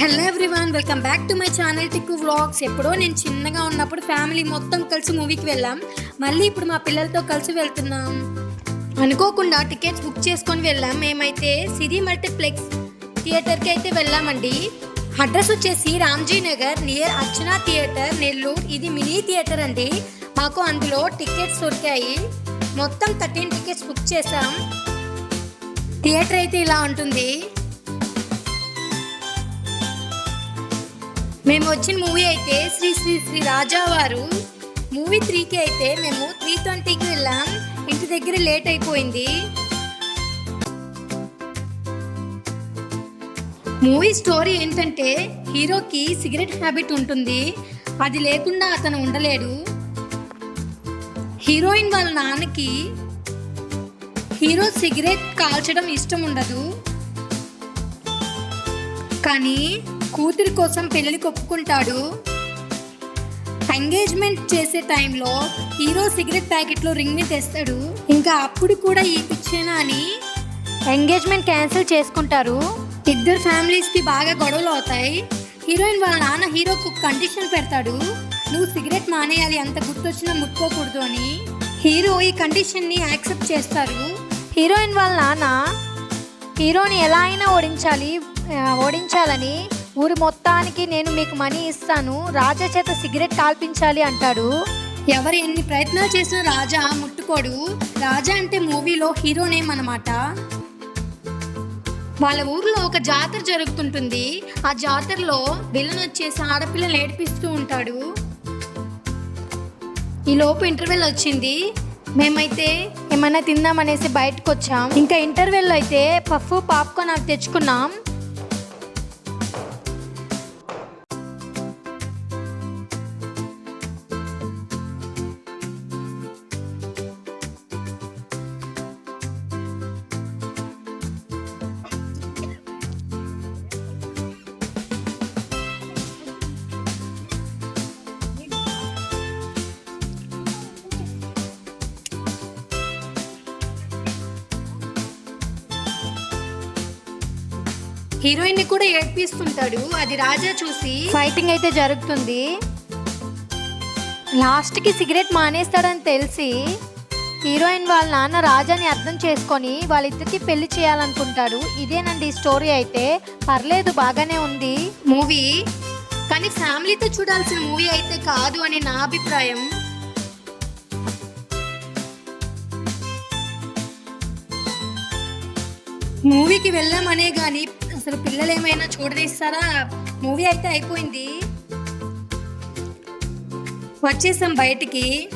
Hello everyone welcome back to my channel Tikku vlogs ఎప్పుడో నేను చిన్నగా ఉన్నప్పుడు ఫ్యామిలీ మొత్తం కలిసి మూవీకి వెళ్ళాం. మళ్ళీ ఇప్పుడు మా పిల్లలతో కలిసి వెళ్తున్నాం. అనుకోకుండా టికెట్స్ బుక్ చేసుకొని వెళ్ళాం. మేమైతే సిరి మల్టీప్లెక్స్ థియేటర్కి అయితే వెళ్ళామండి. అడ్రస్ వచ్చేసి రామ్జీ నగర్ నియర్ అర్చన థియేటర్ నెల్లూరు. ఇది మినీ థియేటర్ అండి. మాకు అందులో టికెట్స్ దొరికాయి. మొత్తం థర్టీన్ టికెట్స్ బుక్ చేసాం థియేటర్ అయితే ఇలా ఉంటుంది. మేము వచ్చిన మూవీ అయితే శ్రీ శ్రీ శ్రీ రాజా వారు. మూవీ త్రీకి అయితే మేము త్రీ ట్వంటీకి వెళ్ళాం. ఇంటి దగ్గర లేట్ అయిపోయింది. మూవీ స్టోరీ ఏంటంటే హీరోకి సిగరెట్ హ్యాబిట్ ఉంటుంది. అది లేకుండా అతను ఉండలేడు. హీరోయిన్ వాళ్ళ నాన్నకి హీరో సిగరెట్ కాల్చడం ఇష్టం ఉండదు. కానీ కూతురి కోసం పెళ్ళికి ఒప్పుకుంటాడు ఎంగేజ్మెంట్ చేసే టైంలో హీరో సిగరెట్ ప్యాకెట్లో రింగ్ని తెస్తాడు. ఇంకా అప్పుడు కూడా ఈ పిచ్చేనా అని ఎంగేజ్మెంట్ క్యాన్సిల్ చేసుకుంటారు. ఇద్దరు ఫ్యామిలీస్కి బాగా గొడవలు అవుతాయి. హీరోయిన్ వాళ్ళ నాన్న హీరోకు కండిషన్ పెడతాడు. నువ్వు సిగరెట్ మానేయాలి అంత గుర్తొచ్చినా ముట్టుకోకూడదు అని. హీరో ఈ కండిషన్ని యాక్సెప్ట్ చేస్తారు. హీరోయిన్ వాళ్ళ నాన్న హీరోని ఎలా అయినా ఓడించాలి ఓడించాలని ఊరి మొత్తానికి నేను మీకు మనీ ఇస్తాను. రాజా చేత సిగరెట్ కాల్పించాలి అంటాడు. ఎవరు ఎన్ని ప్రయత్నాలు చేసినా రాజా ముట్టుకోడు. రాజా అంటే మూవీలో హీరో నేమ్ అనమాట వాళ్ళ ఊర్లో ఒక జాతర జరుగుతుంటుంది. ఆ జాతరలో విలన్ వచ్చేసి ఆడపిల్లని ఏడిపిస్తూ ఉంటాడు. ఈ లోపు ఇంటర్వెల్ వచ్చింది. మేమైతే ఏమైనా తిందామనేసి బయటకు వచ్చాం ఇంకా ఇంటర్వెల్ అయితే పఫ్ పాప్కార్న్ అవి తెచ్చుకున్నాం. హీరోయిన్ని కూడా ఏడ్పిస్తుంటాడు. అది రాజా చూసి ఫైటింగ్ అయితే జరుగుతుంది. లాస్ట్కి సిగరెట్ మానేస్తాడని తెలిసి హీరోయిన్ వాళ్ళ నాన్న రాజాని అర్థం చేసుకొని వాళ్ళిద్దరికి పెళ్ళి చేయాలనుకుంటాడు. ఇదేనండి స్టోరీ అయితే. పర్లేదు బాగానే ఉంది. మూవీ. కానీ ఫ్యామిలీతో చూడాల్సిన మూవీ అయితే కాదు అని నా అభిప్రాయం. మూవీకి వెళ్ళామనే కానీ అసలు పిల్లలు ఏమైనా చూడదీస్తారా? మూవీ అయితే అయిపోయింది. వచ్చేసాం బయటికి.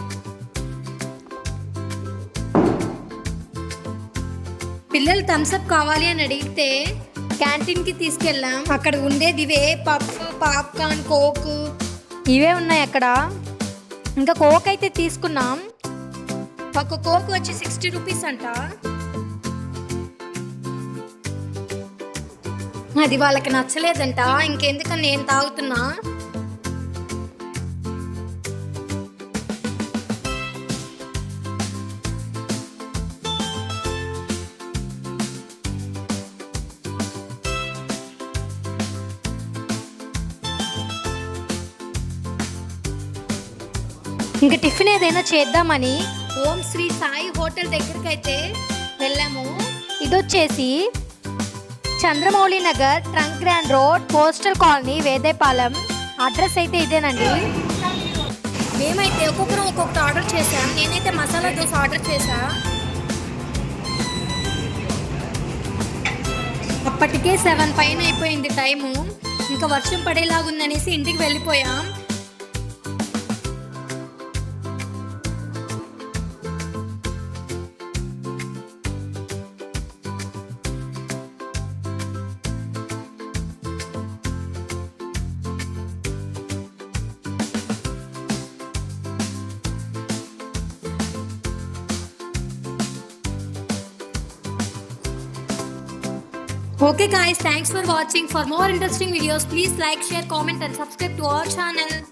పిల్లలు థమ్స్అప్ కావాలి అని అడిగితే క్యాంటీన్కి తీసుకెళ్ళాం. అక్కడ ఉండేది ఇవే పఫ్ పాప్కార్న్ కోక్. ఇవే ఉన్నాయి అక్కడ. ఇంకా కోక్ అయితే తీసుకున్నాం. ఒక కోక్ వచ్చి సిక్స్టీ రూపీస్ అంట. అది వాళ్ళకి నచ్చలేదంట. ఇంకెందుకని నేను తాగుతున్నా? ఇంకా టిఫిన్ ఏదైనా చేద్దామని ఓం శ్రీ సాయి హోటల్ దగ్గరికి అయితే వెళ్ళాము. ఇది వచ్చేసి Chandramouli Nagar trunk grand road postal colony Vedepalem. Address అయితే ఇదేనండి. మేమైతే ఒక్కొక్కరు ఒక్కొక్కటి ఆర్డర్ చేసాం నేనైతే మసాలా దోశ ఆర్డర్ చేశా. అప్పటికే సెవెన్ పైన అయిపోయింది టైము. ఇంకా వర్షం పడేలాగుందనేసి ఇంటికి వెళ్ళిపోయాం. Okay guys, thanks for watching. For more interesting videos, please like, share, comment and subscribe to our channel.